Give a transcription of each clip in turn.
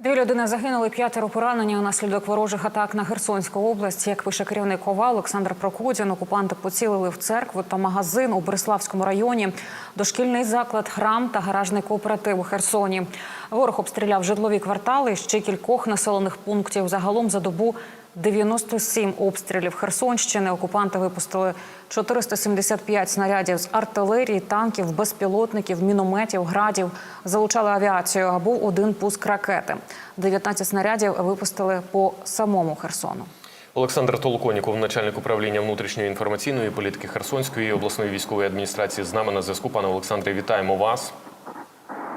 Дві людини загинули, п'ятеро поранені унаслідок ворожих атак на Херсонську область. Як пише керівник ОВА Олександр Прокудін, окупанти поцілили в церкву та магазин у Бориславському районі, дошкільний заклад, храм та гаражний кооператив у Херсоні. Ворог обстріляв житлові квартали ще кількох населених пунктів. Загалом за добу 97 обстрілів Херсонщини. Окупанти випустили 475 снарядів з артилерії, танків, безпілотників, мінометів, градів. Залучали авіацію. А був один пуск ракети. 19 снарядів випустили по самому Херсону. Олександр Толоконіков, начальник управління внутрішньої інформаційної політики Херсонської обласної військової адміністрації, з нами на зв'язку. Пане Олександре, вітаємо вас.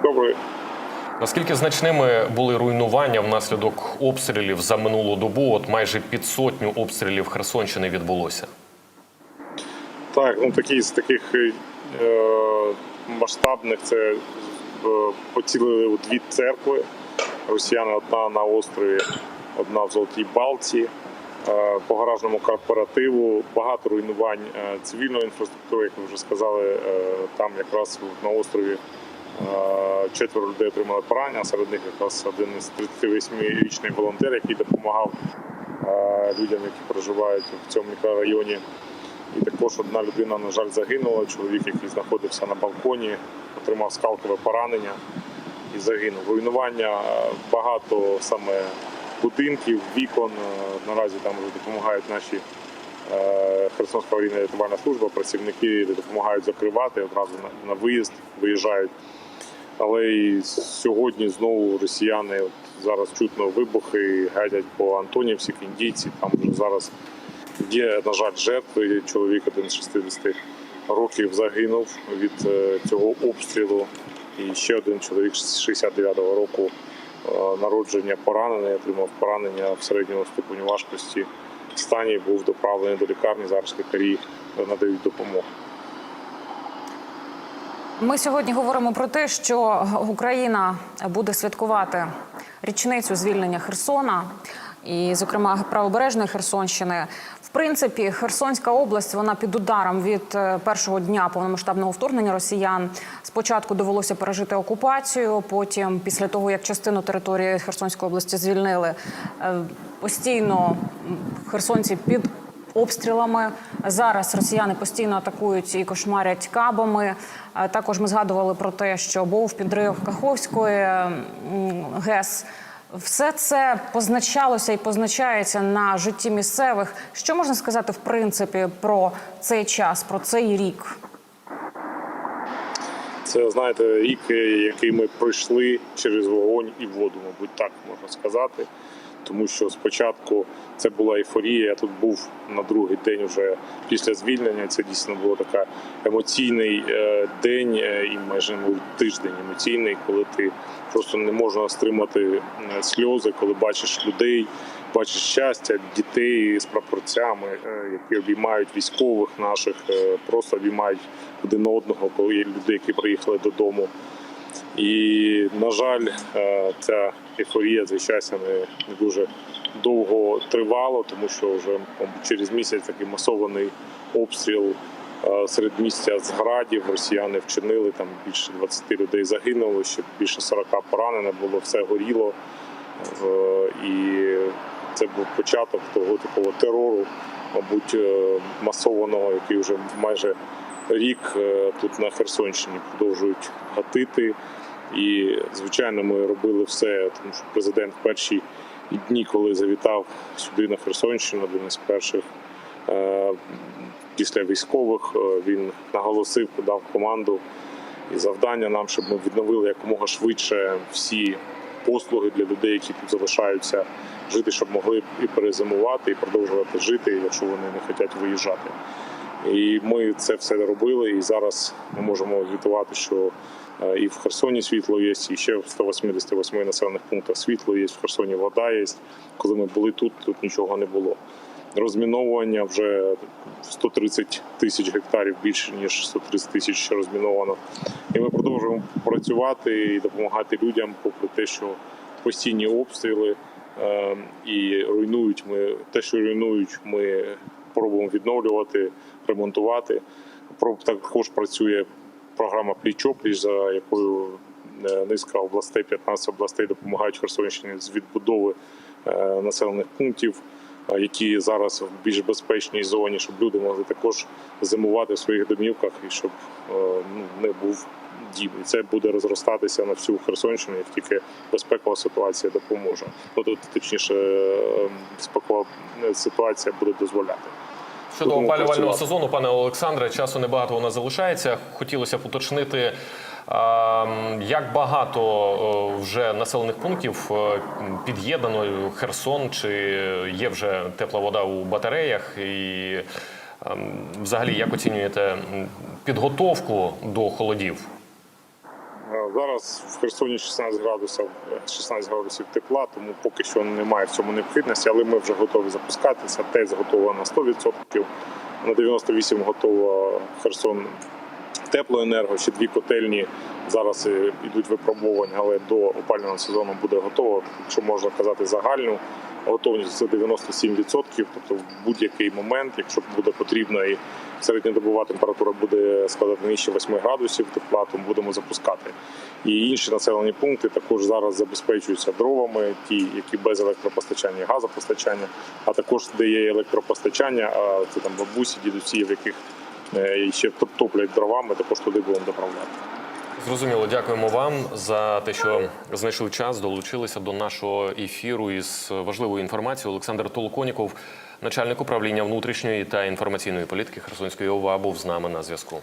Добре. Наскільки значними були руйнування внаслідок обстрілів за минулу добу? От майже під сотню обстрілів Херсонщини відбулося. Так, ну такі з таких е, масштабних це е, поцілили у дві церкви. Росіяни одна на острові, одна в Золотій Балці. Е, по гаражному кооперативу багато руйнувань е, цивільної інфраструктури, як ви вже сказали, е, там якраз на острові е, четверо людей отримали поранення, серед них якраз один із 38-річний волонтер, який допомагав е, людям, які проживають в цьому мікрорайоні. І також одна людина, на жаль, загинула. Чоловік, який знаходився на балконі, отримав скалкове поранення і загинув. Руйнування е, багато саме будинків, вікон. Е, Наразі там вже допомагають наші е, Херсонська аварійна рятувальна служба, працівники допомагають закривати одразу на виїзд, виїжджають. Але і сьогодні знову росіяни от зараз чутно вибухи гадять по Антонівській, індійці. Там вже зараз є, на жаль, жертви. Чоловік один з 60 років загинув від е, цього обстрілу. І ще один чоловік з 69-го року е, народження поранений, отримав поранення в середньому ступеню важкості стані, був доправлений до лікарні. Зараз лікарі надають допомогу. Ми сьогодні говоримо про те, що Україна буде святкувати річницю звільнення Херсона. І, зокрема, правобережної Херсонщини, в принципі, Херсонська область вона під ударом від е, першого дня повномасштабного вторгнення росіян. Спочатку довелося пережити окупацію. Потім, після того як частину території Херсонської області звільнили, е, постійно херсонці під обстрілами. Зараз росіяни постійно атакують і кошмарять кабами. Е, Також ми згадували про те, що був підрив Каховської ГЕС. Все це позначалося і позначається на житті місцевих. Що можна сказати в принципі про цей час, про цей рік? Це знаєте, рік, е, який ми пройшли через вогонь і воду, мабуть, так можна сказати. Тому що спочатку це була ейфорія. Я тут був на другий день вже після звільнення. Це дійсно було така емоційний е, день е, і майже ну, тиждень емоційний, коли ти просто не можна стримати е, сльози, коли бачиш людей, бачиш щастя, дітей з прапорцями, які обіймають військових наших, просто обіймають один одного, коли є люди, які приїхали додому. І, на жаль, ця ейфорія щастя не, дуже довго тривало, тому що вже через місяць такий масований обстріл е, серед місця з градів росіяни вчинили. Там більше 20 людей загинуло, ще більше 40 поранено було, все горіло. Е, І це був початок того такого терору, мабуть, е, масованого, який вже майже рік тут на Херсонщині продовжують гатити. І, звичайно, ми робили все, тому що президент в перші дні, коли завітав сюди на Херсонщину, один із перших е, після військових, е, він наголосив, дав команду і завдання нам, щоб ми відновили якомога швидше всі послуги для людей, які тут залишаються жити, щоб могли і перезимувати, і продовжувати жити, якщо вони не хочуть виїжджати. І ми це все робили. І зараз ми можемо звітувати, що е, і в Херсоні світло є, і ще в 188 населених пунктах світло є, в Херсоні вода є. Коли ми були тут, тут нічого не було. Розміновування вже 130 тисяч гектарів більше ніж 130 тисяч розміновано. І ми продовжуємо працювати і допомагати людям, попри те, що постійні обстріли е, і руйнують. Ми те, що руйнують, ми пробуємо відновлювати, ремонтувати. Також працює програма пліч-опліч, за якою е, низка областей, 15 областей допомагають Херсонщині з відбудови е, населених пунктів, е, які зараз в більш безпечній зоні, щоб люди могли також зимувати в своїх домівках і щоб ну, не був дім. І це буде розростатися на всю Херсонщину, як тільки безпекова ситуація допоможе. Ну, тут, точніше, е, спекова ситуація буде дозволяти. Щодо опалювального сезону, пане Олександре, часу небагато у нас залишається. Хотілося б уточнити, як багато е, вже населених пунктів е, під'єднано Херсон, чи є вже тепла вода у батареях, і ем, взагалі як оцінюєте підготовку до холодів? Зараз в Херсоні 16 градусів, е, 16 градусів тепла, тому поки що немає в цьому необхідності, але ми вже готові запускатися. ТЕЦ готова на 100%, на 98% готова Херсон теплоенерго, ще дві котельні зараз е, йдуть випробування, але до опалювального сезону буде готово. Якщо можна казати загальну готовність це 97%, тобто в будь-який момент, якщо буде потрібно і середньодобова температура буде складати нижче 8 градусів тепла, то будемо запускати. І інші населені пункти також зараз забезпечуються дровами, ті, які без електропостачання, газопостачання, а також де є електропостачання, а це там бабусі, дідусі, в яких е, ще топ- топлять дровами, також туди будемо доправляти. Зрозуміло, дякуємо вам за те, що знайшли час, долучилися до нашого ефіру із важливою інформацією. Олександр Толоконіков, начальник управління внутрішньої та інформаційної політики Херсонської ОВА, був з нами на зв'язку.